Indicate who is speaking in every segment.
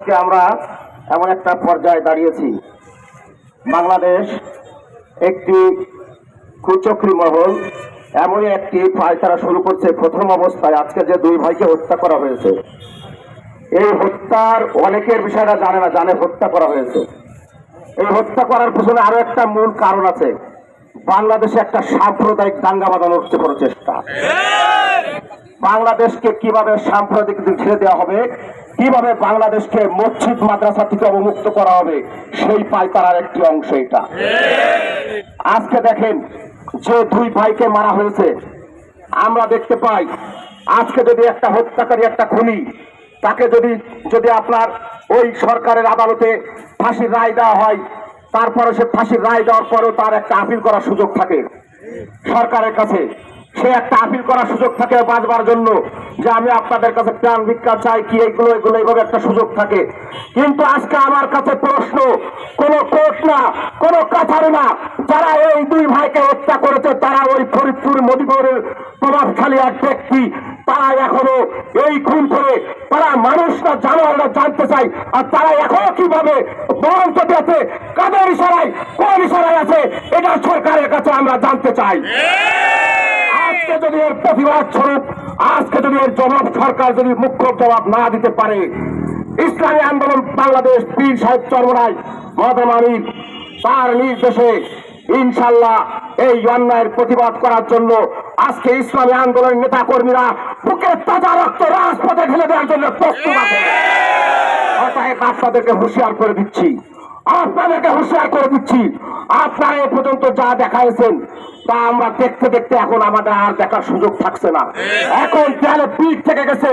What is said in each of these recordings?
Speaker 1: আমরা এমন একটা পর্যায়ে দাঁড়িয়েছি। বাংলাদেশ একটি কুচক্রী মহল, এমনই একটি পায়তারা শুরু করছে প্রথম অবস্থায় আজকে যে দুই ভাইকে হত্যা করা হয়েছে। এই হত্যার অনেকের বিষয়টা জানে না, জানে হত্যা করা হয়েছে। এই হত্যা করার পিছনে আরও একটা মূল কারণ আছে। বাংলাদেশে একটা সাম্প্রদায়িক দাঙ্গা বাঁধানোর কোনো চেষ্টা। বাংলাদেশকে কীভাবে সাম্প্রদায়িক দিক ছেড়ে দেওয়া হবে, কীভাবে বাংলাদেশকে মসজিদ মাদ্রাসা থেকে অবমুক্ত করা হবে, সেই পায়তারার একটি অংশ এটা। আজকে দেখেন, যে দুই ভাইকে মারা হয়েছে, আমরা দেখতে পাই, আজকে যদি একটা হত্যাকারী একটা খুনি, তাকে যদি যদি আপনার ওই সরকারের আদালতে ফাঁসির রায় দেওয়া হয়, তারপরে সে ফাঁসির রায় দেওয়ার পরেও তার একটা আপিল করার সুযোগ থাকে। সরকারের কাছে সে একটা আপিল করার সুযোগ থাকে বাঁচবার জন্য যে আমি আপনাদের কাছে প্রাণ ভিক্ষা চাই, কি এগুলো এগুলো এইভাবে একটা সুযোগ থাকে। কিন্তু আজকে আমার কাছে প্রশ্ন, কোন কোর্ট না, কোন কাছারি না, যারা এই দুই ভাইকে হত্যা করেছে, তারা ওই ফরিদপুর মদিপুরের প্রভাবশালী এক ব্যক্তি, তারা এখনও এই খুন করে, তারা মানুষরা জানোয়াররা জানতে চাই আর তারা এখনও কীভাবে বরং আছে, কাদের ইশারায়, কোন ইশারায় আছে, এটা সরকারের কাছে আমরা জানতে চাই। আজকে যদি এর প্রতিবাদ স্বরূপ, আজকে যদি এর জবাব সরকার যদি মুখ্য জবাব না দিতে পারে, ইসলামী আন্দোলন বাংলাদেশ পীর সাহেব চর্মরায় আমির তার নির্দেশে ইনশাল্লাহ এই অন্যায়ের প্রতিবাদ করার জন্য আজকে ইসলামী আন্দোলনের নেতা কর্মীরা বুকে তাজা রক্ত রাজপথে ঢেলে দেওয়ার জন্য প্রস্তুত আছে। অতএব আপনাদেরকে হুঁশিয়ার করে দিচ্ছি। আপনাদেরকে হুঁশিয়ার করে দিচ্ছি। আপনারা এ পর্যন্ত যা দেখাইছেন তা আমরা দেখতে দেখতে এখন আমাদের আর দেখার সুযোগ থাকছে না। এখন তাহলে পিঠ থেকে গেছে।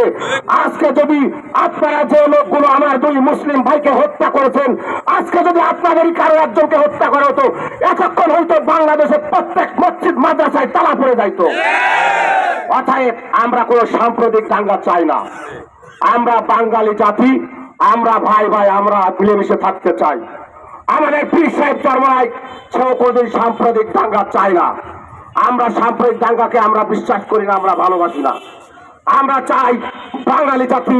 Speaker 1: আজকে যদি আপনারা যে লোকগুলো আমার দুই মুসলিম ভাইকে হত্যা করেছেন আজকে যদি আপনাদেরই কারও একজনকে হত্যা করা হতো এতক্ষণ হয়তো বাংলাদেশের প্রত্যেক মসজিদ মাদ্রাসায় তালা পড়ে যাইতো। অতএব আমরা কোনো সাম্প্রদায়িক দাঙ্গা চাই না। আমরা বাঙালি জাতি আমরা ভাই ভাই আমরা মিলেমিশে থাকতে চাই। আমাদের পীর সাহেব চরমায় সেও কোনদিন সাম্প্রদায়িক দাঙ্গা চাই না। আমরা সাম্প্রদায়িক দাঙ্গাকে আমরা বিশ্বাস করি না, আমরা ভালোবাসি না। আমরা চাই বাঙালি জাতি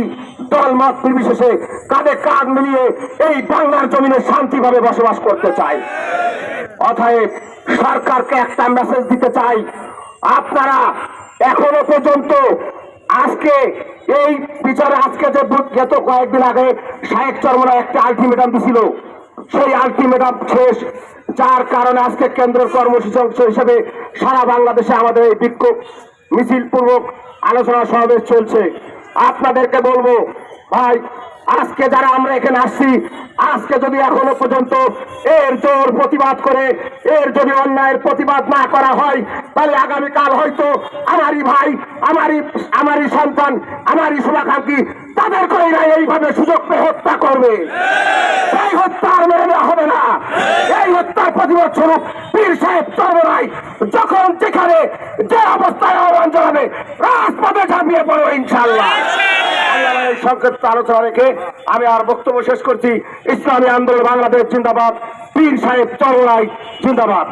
Speaker 1: দলমত নির্বিশেষে কাঁধে কাঁধ মিলিয়ে এই বাংলার জমিনে শান্তিভাবে বসবাস করতে চাই অতএব সরকারকে একটা মেসেজ দিতে চাই, আপনারা এখনও পর্যন্ত আজকে এই বিচারে আজকে যে গত কয়েকদিন আগে শাহেক চরমরা একটা আলটিমেটাম দিছিল। সেই আলটিমেটাম শেষ, যার কারণে আজকে কেন্দ্রের কর্মসূচি অংশ হিসেবে সারা বাংলাদেশে আমাদের এই বিক্ষোভ মিছিল পূর্বক আলোচনা সমাবেশ চলছে। আপনাদেরকে বলব, ভাই, আজকে যারা আমরা এখানে আসছি, আজকে যদি এখনও পর্যন্ত এর জোর প্রতিবাদ করে, এর যদি অন্যায়ের প্রতিবাদ না করা হয়, তাহলে আগামীকাল হয়তো আমারই ভাই, আমারই আমারই সন্তান, আমারই শুভাকাঙ্ক্ষী, তাদের করে না এইভাবে সুযোগ হত্যা করবে। সেই হত্যা আর মেনে নেওয়া হবে না। এই হত্যার প্রতিবাদ স্বরূপ পীর সাহেব চর্মরাই যখন যেখানে যে অবস্থায় আহ্বান জানাবে, রাজপথে ঝাঁপিয়ে পড়ো ইনশাল্লাহ সংক্ষিপ্ত আলোচনা রেখে আমি আর বক্তব্য শেষ করছি। ইসলামী আন্দোলন বাংলাদেশ জিন্দাবাদ। পীর সাহেব চরলাই জিন্দাবাদ।